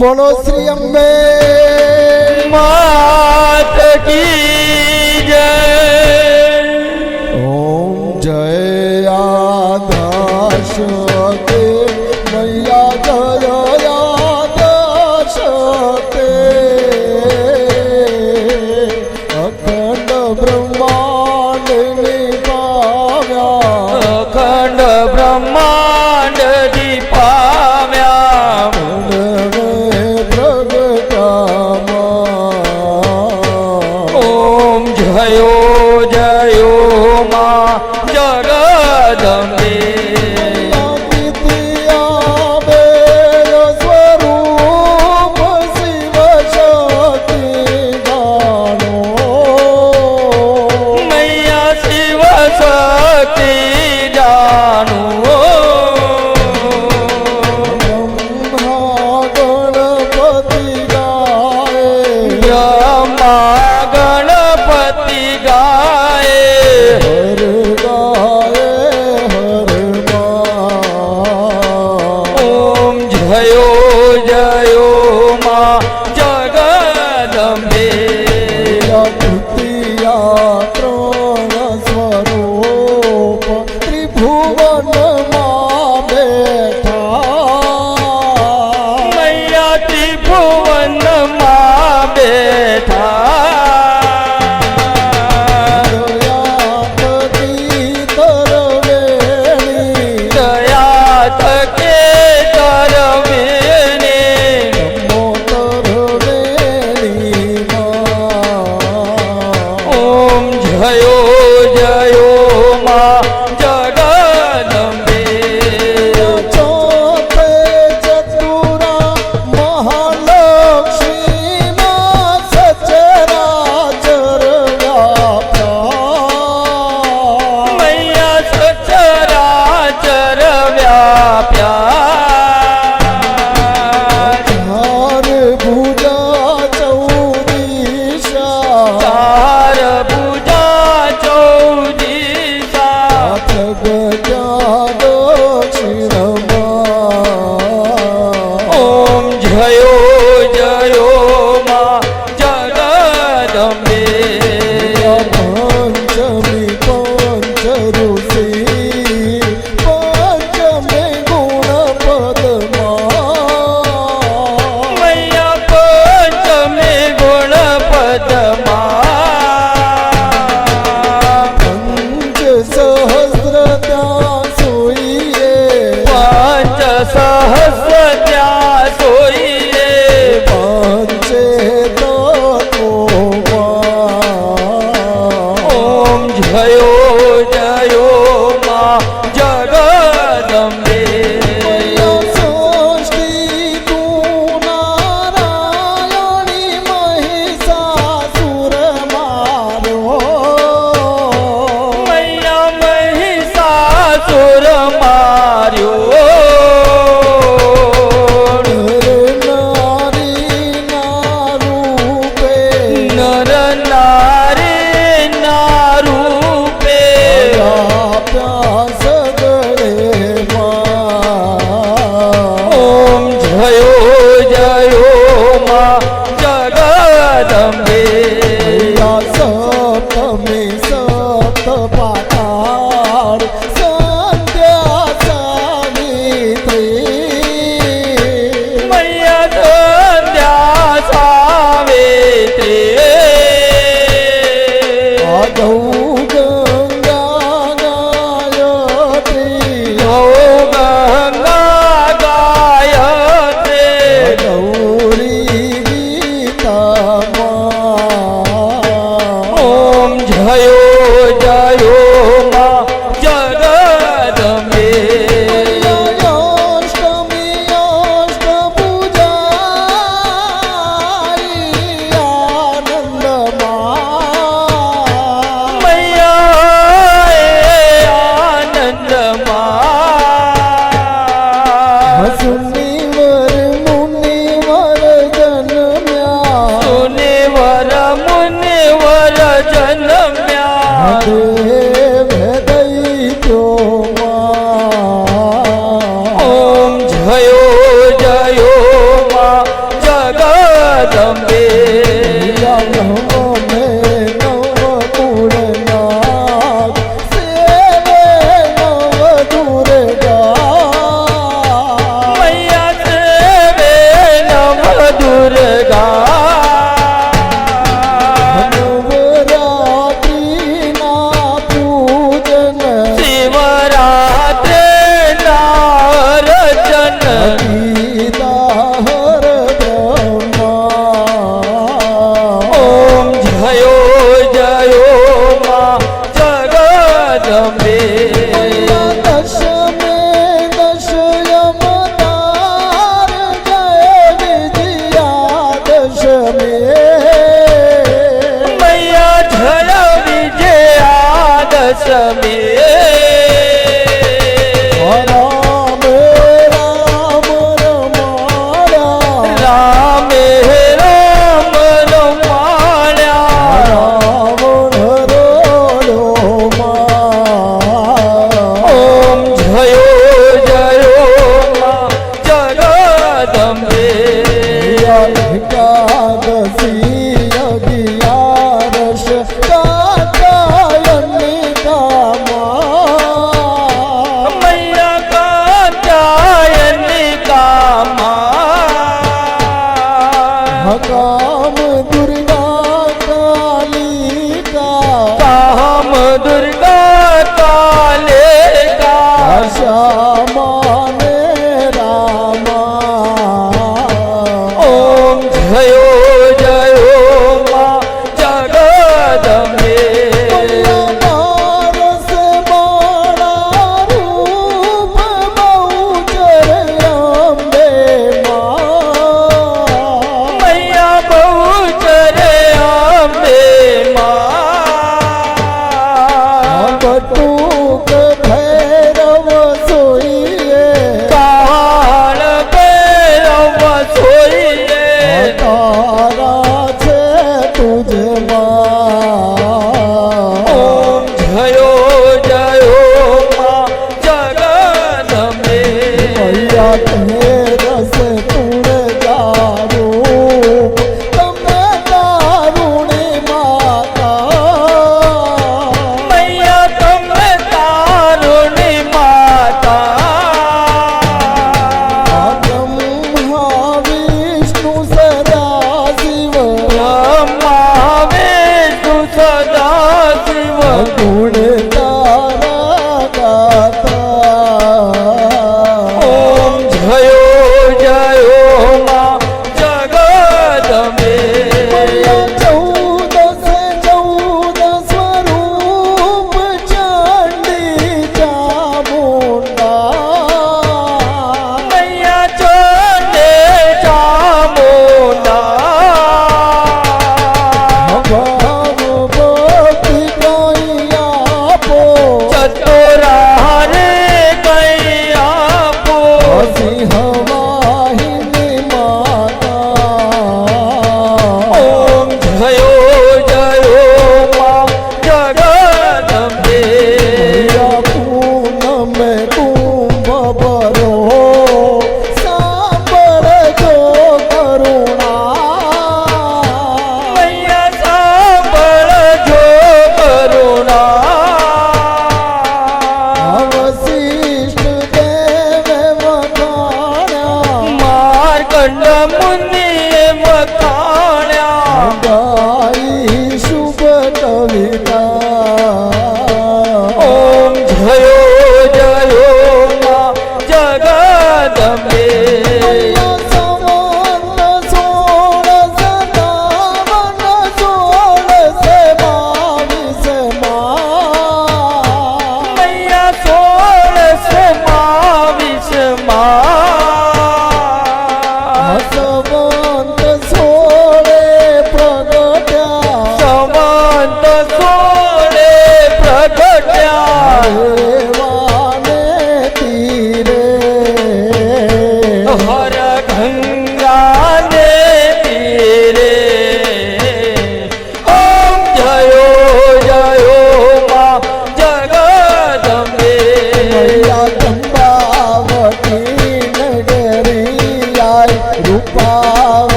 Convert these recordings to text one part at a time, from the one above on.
બોલો શ્રી અંબે. માત કી જય. रा જગદંબે Hare có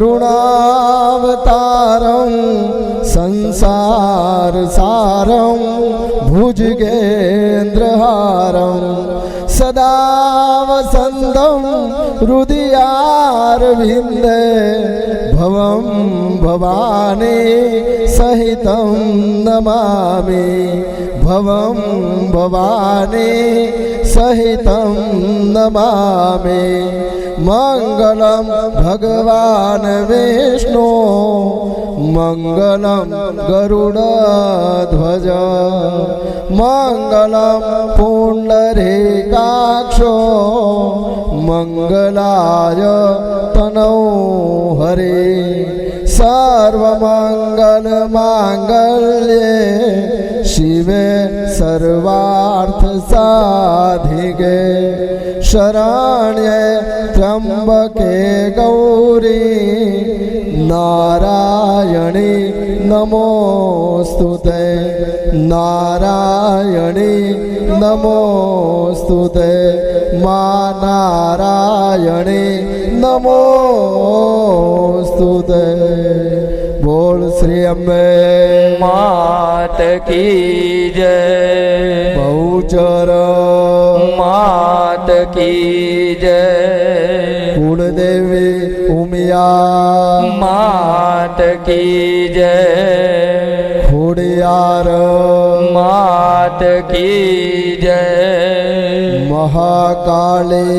કરુણાવતારમ, સંસાર સારમ, ભુજગેન્દ્રહારમ. સદા વસંતમ હૃદયારવિંદે ભવમ ભવાની સહિત નમામિ. ભવમ ભવાની સહિત નમામિ. મંગલમ ભગવાન વિષ્ણુ મંગલમ ગરુડધ્વજ મંગલમ પુંડરીકાક્ષો મંગલાય તનૌ હરે સર્વમંગલ માંગલ્યે શિવે સર્વાર્થ સાધિકે શરણ્યે ત્ર્યંબકે ગૌરી નારાયણી નમોસ્તુતે નારાયણી નમોસ્તુતે મા નારાયણી નમોસ્તુતે બોલ શ્રી અંબે માત કી જય બહુચર માત કી જય. કુળદેવી ઉમિયા. માત કી જય. ખોડિયાર. માત કી જય. મહાકાળી.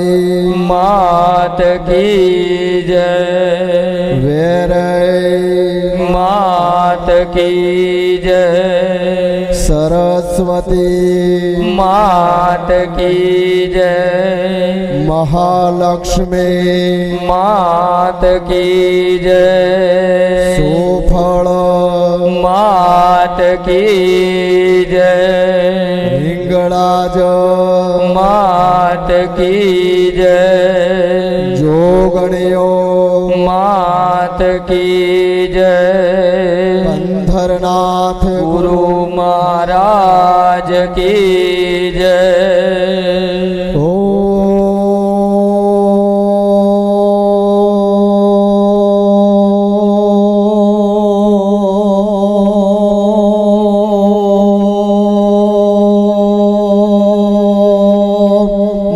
માત કી જય. વેરઈ. માત કી જય. સરસ્વતી માત કી જય મહાલક્ષ્મી માત કી જય સુફળ માત કી જય હિંગળાજ માત કી જય જોગણીઓ માત કી જય બંધરનાથ ગુરુ મહારાજ કી જય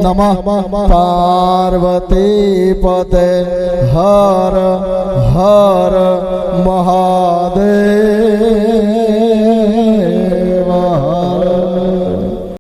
નમઃ પાર્વતી પતે હર હર મહાદેવ